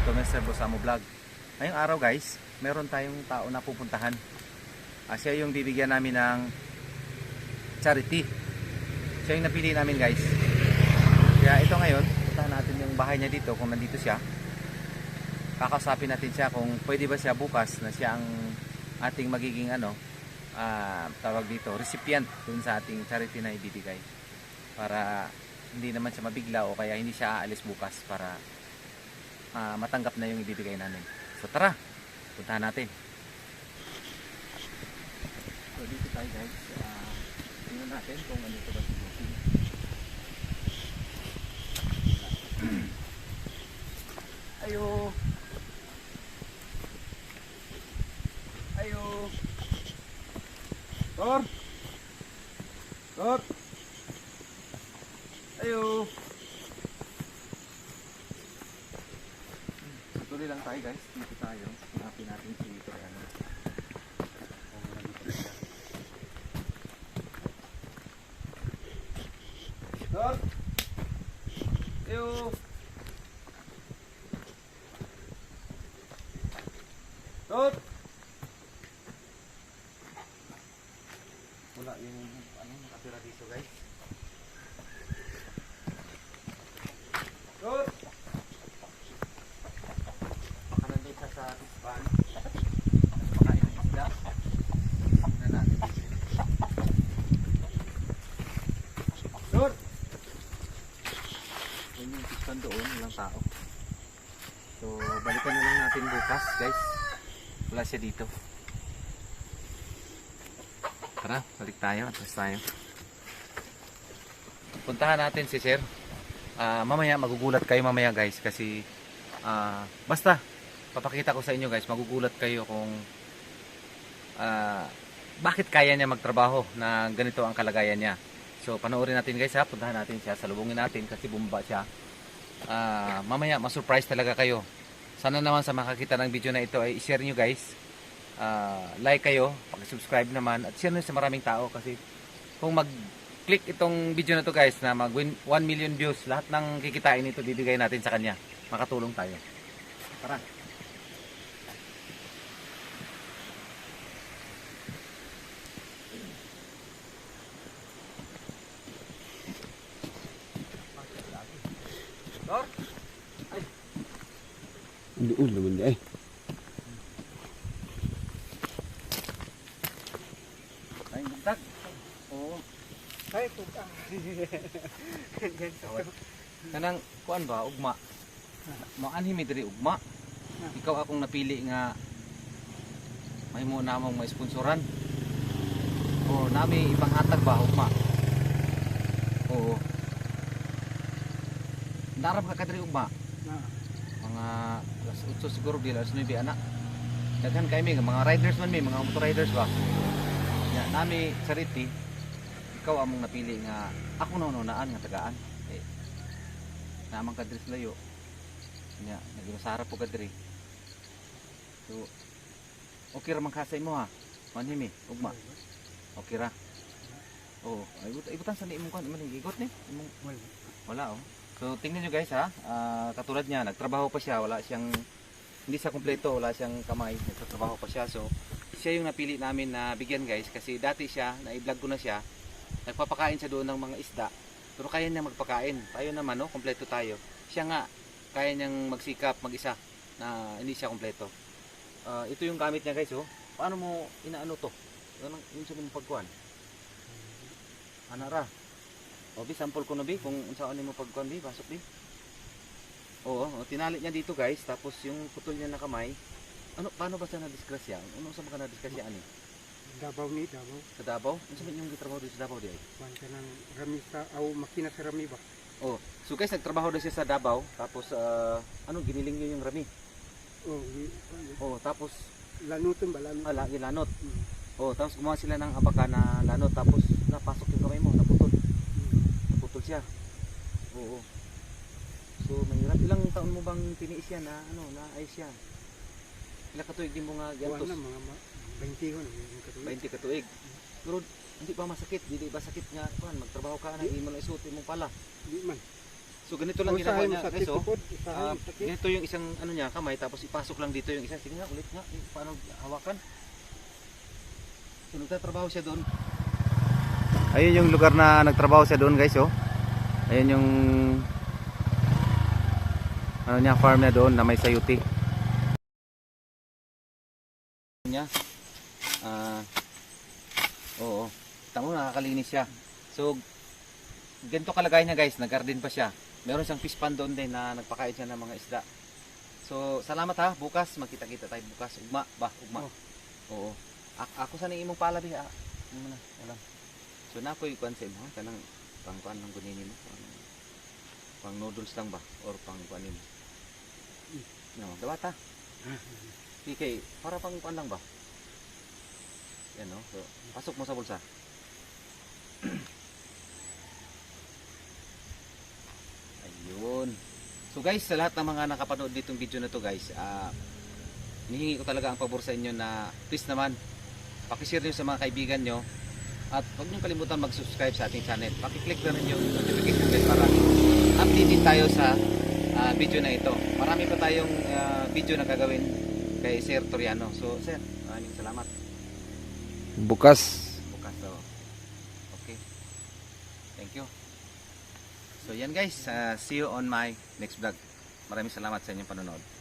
welcome to Mr. Bosamo Vlog. Ngayong araw guys, meron tayong tao na pupuntahan. Ah, siya yung bibigyan namin ng charity. Siya yung napili namin guys. Kaya ito ngayon, puntahan natin yung bahay niya dito kung nandito siya. Kakausapin natin siya kung pwede ba siya bukas na siya ang ating magiging ano, ah, tawag dito, recipient dun sa ating charity na ibibigay. Para hindi naman siya mabigla o kaya hindi siya aalis bukas para ah, matanggap na yung ibibigay namin. So tara, puntahan natin. So dito tayo guys. Uh, tingnan natin kung ano ito ba si Booking. Ayo. Ayo. Tor. Tor. Ayo. Tuloy lang tayo guys. Dito tayo. Hanapin natin si Toriano. Kung nandito siya. Tor! Ayo! Tor! Wala yung ano nakatira dito guys. Tor! Baka nandun siya sa tisban. Pakain ng isda. Tingnan natin. Tor! Yun yung tisban doon, walang tao. So, balikan na lang natin bukas, guys. Wala siya dito. Tara, balik tayo. Atras tayo. Puntahan natin si Sir. Ah, mamaya magugulat kayo mamaya guys kasi ah, basta papakita ko sa inyo guys magugulat kayo kung ah, bakit kaya niya magtrabaho na ganito ang kalagayan niya. So panoorin natin guys ha, puntahan natin siya, salubungin natin kasi bumaba siya. Ah, mamaya ma-surprise talaga kayo. Sana naman sa makakita ng video na ito ay i-share nyo guys. Ah, like kayo, pag-subscribe naman at share nyo sa maraming tao kasi kung mag click itong video na to guys na mag 1 million views lahat ng kikitain ito bibigay natin sa kanya makatulong tayo tara Doon naman di ay. ay bugtag. Oo. Ay, puta. Kanang kuan ba ugma. Maanhi mi diri ugma. Ikaw akong napili nga may mo namong ma-sponsoran. O nami ipanghatag ba ugma. Oo. Darab ka kadiri ugma. Mga 8 siguro di alas 9 anak. Daghan kay mi mga riders man mi, mga motor riders ba. Ya, nami charity. Ikaw among napili nga ako na nunaan nga tagaan. Eh, naman kadiri sa layo. Nya, nagimasara po kadiri. So, okay ra man ka sa imo ha. Manhimi, ugma. Okay ra. Ay ibut ibutan sa ni imong kan, imong igot ni. Imong wala. oh. So tingnan nyo guys ha, Ah, katulad niya, nagtrabaho pa siya, wala siyang, hindi siya kumpleto, wala siyang kamay, nagtatrabaho pa siya. So siya yung napili namin na bigyan guys kasi dati siya, na-vlog ko na siya, nagpapakain siya doon ng mga isda. Pero kaya niya magpakain. Tayo naman no, kumpleto tayo. Siya nga, kaya niyang magsikap mag-isa na hindi siya kumpleto. Ah, ito yung gamit niya guys oh. Paano mo inaano to? Anong yung sa mong pagkuhan? Anara. O bi sample ko na bi kung unsa ano mo pagkuhan bi pasok bi. Oo, o, tinali niya dito guys tapos yung putol niya na kamay. Ano paano ba siya na disgrasya? Ano sa mga na disgrasya ani? Dabaw ni, dabaw. Sa Davao? Unsa man yung gitrabaho dito sa Davao di ay? Kuhan ka ng rami sa, aw, makina sa rami ba? Oh, so guys nagtrabaho daw siya sa Davao tapos ah, ano giniling niya yung rami. Oh, Oh, tapos lanuton ba, lanut. ala gilanot. Mm. Oh, tapos gumawa sila ng abaka na lanot tapos napasok yung kamay mo, naputol. Mm. Naputol siya. Oo. So, mahirap. Ilang taon mo bang tiniis yan na ano, na ayos yan? Ilang katuig din mo nga Kuhan gantos? na, mga ma- 20 ko na. yung katuloy. 20 katuig. Pero hindi pa masakit, hindi ba sakit nga kuan magtrabaho ka na imo na isuti mo pala. Di man. So ganito lang ginagawa mo niya guys oh. mo sakit. ganito yung isang ano niya kamay tapos ipasok lang dito yung isa. Sige nga ulit nga eh, paano hawakan. So nagtatrabaho siya doon. Ayun yung lugar na nagtrabaho siya doon guys oh. Ayun yung ano niya farm niya doon na may sayuti. Niya. Ah Oo. Tamo nakakalinis siya. So ganito kalagay niya guys, nag-garden pa siya. Meron siyang fish pond doon din na nagpakain siya ng mga isda. So salamat ha, bukas magkita-kita tayo bukas. Ugma ba, ugma. Oo. A- ako sa imong pala di ah. Ano na, wala. So na ko'y kuan sa imo, ha? kanang pang kuan ng gunini mo. Pang, pang noodles lang ba or pang kuan mo. No, dawata. PK, para pang kuan lang ba? Yan no. So, pasok mo sa bulsa. Ayun. So guys, sa lahat ng mga nakapanood ditong video na to guys, ah hinihingi ko talaga ang pabor sa inyo na please naman pakishare nyo sa mga kaibigan nyo at huwag nyo kalimutan mag-subscribe sa ating channel. Pakiclick na rin yung notification bell para updated tayo sa ah, video na ito. Marami pa tayong ah, video na gagawin kay Sir Toriano. So Sir, maraming salamat. Bukas. Bukas daw. Okay. Thank you. So yan guys, ah, see you on my next vlog. Maraming salamat sa inyong panonood.